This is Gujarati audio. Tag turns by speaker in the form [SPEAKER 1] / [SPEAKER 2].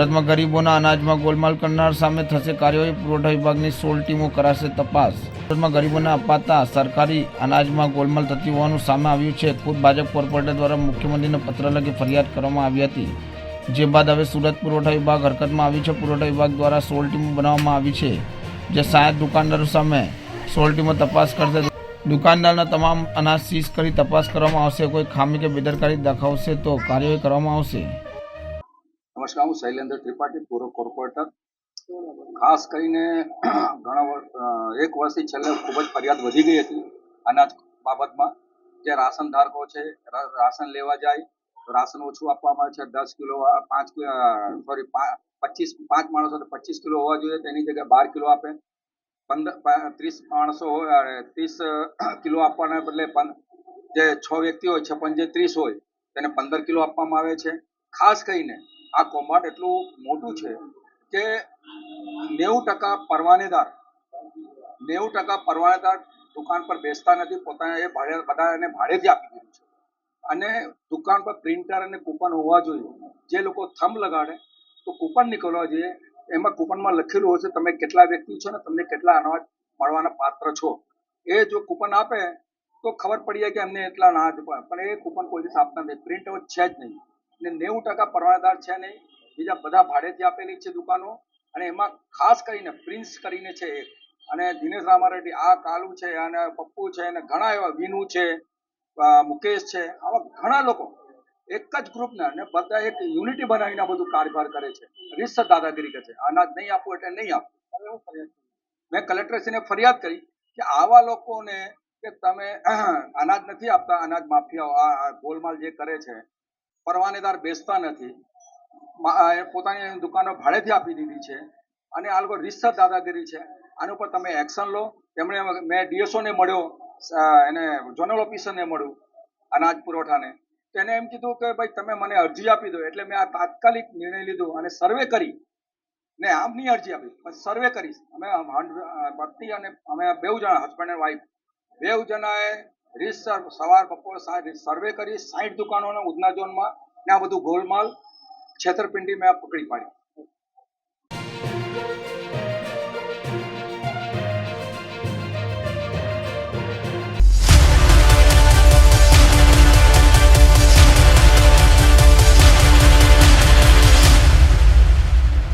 [SPEAKER 1] સુરતમાં ગરીબોના અનાજમાં ગોલમાલ કરનાર સામે થશે કાર્યવાહી. પુરવઠા વિભાગની સોળ ટીમો કરાશે તપાસ. સુરતમાં ગરીબોને અપાતા સરકારી અનાજમાં ગોલમાલ થતી હોવાનું સામે આવ્યું છે. ખુદ ભાજપ કોર્પોરેટર દ્વારા મુખ્યમંત્રીને પત્ર લખી ફરિયાદ કરવામાં આવી હતી. જે બાદ હવે સુરત પુરવઠા વિભાગ હરકતમાં આવ્યું છે. પુરવઠા વિભાગ દ્વારા સોળ ટીમો બનાવવામાં આવી છે. જે સાત દુકાનદારો સામે સોળ ટીમો તપાસ કરશે. દુકાનદારના તમામ અનાજ સીઝ કરી તપાસ કરવામાં આવશે. કોઈ ખામી કે બેદરકારી દાખવશે તો કાર્યવાહી કરવામાં આવશે.
[SPEAKER 2] નમસ્કાર, હું શૈલેન્દ્ર ત્રિપાઠી, પૂર્વ કોર્પોરેટર. ખાસ કરીને ઘણા એક વર્ષથી છેલ્લે ખૂબ જ ફરિયાદ વધી ગઈ હતી અનાજ બાબતમાં. જે રાશન ધારકો છે રાશન લેવા જાય રાશન ઓછું આપવામાં આવે છે, દસ કિલો પાંચ સોરી પચીસ, પાંચ માણસો પચીસ કિલો હોવા જોઈએ, તેની જગ્યાએ બાર કિલો આપે. પંદર ત્રીસ માણસો હોય ત્રીસ કિલો આપવાના બદલે જે છ વ્યક્તિ હોય છે જે ત્રીસ હોય, તેને પંદર કિલો આપવામાં આવે છે. ખાસ કરીને આ કૌભાંડ એટલું મોટું છે કે નેવું ટકા પરવાનેદાર, નેવું ટકા પરવાનેદાર દુકાન પર બેસતા નથી પોતાને એ ભાડે બધા એને ભાડેથી આપી દીધું છે. અને દુકાન પર પ્રિન્ટર અને કૂપન હોવા જોઈએ. જે લોકો થંભ લગાડે, તો કૂપન નીકળવા જોઈએ. એમાં કૂપનમાં લખેલું હશે તમે કેટલા વ્યક્તિ છો ને તમને કેટલા અનાજ મળવાના પાત્ર છો? એ જો કૂપન આપે, તો ખબર પડી જાય કે અમને એટલા અનાજ પણ પણ એ કૂપન કોઈ દિવસ આપતા નથી. પ્રિન્ટ છે જ નહીં. ને નેવું ટકા પરવાનેદાર છે નહીં. બીજા બધા ભાડેથી આપેલી છે દુકાનો અને એમાં ખાસ કરીને પ્રિન્સ કરીને છે એક. અને દિનેશ રામારેડ્ડી, આ કાલુ છે અને પપ્પુ છે અને ઘણા એવા વિનુ છે મુકેશ છે. આવા ઘણા લોકો એક જ ગ્રુપના અને બધા એક યુનિટી બનાવીને બધું કારભાર કરે છે. રીતસર દાદાગીરી કરે છે. અનાજ નહીં આપવું એટલે નહીં આપવું મેં કલેક્ટરશ્રીને ફરિયાદ કરી કે આવા લોકોને કે તમે અનાજ નથી આપતા, અનાજ માફિયાઓ, આ આ ગોલમાલ જે કરે છે પરવાનેદાર બેસતા નથી. પોતાની દુકાનો ભાડેથી આપી દીધી છે અને આ લોકો રીતસર દાદાગીરી છે. આની ઉપર તમે એક્શન લો. તેમણે મેં ડીએસઓને મળ્યો એને ઝોનલ ઓફિસરને મળ્યું અનાજ પુરવઠાને. તેને એમ કીધું કે ભાઈ તમે મને અરજી આપી દો એટલે મેં આ તાત્કાલિક નિર્ણય લીધો અને સર્વે કરી. ને આમ નહીં અરજી આપી, પણ સર્વે કરીશ. અમે પતિ અને અમે બેઉ જણા હસબન્ડ એન્ડ વાઈફ બેઉ જણાએ રીસર્વ સવાર બપોર સાંજ સર્વે કરી સાઠ દુકાનોના ઉધના ઝોનમાં ને આ બધું ગોલમાલ છેતરપિંડી મેં પકડી પાડી.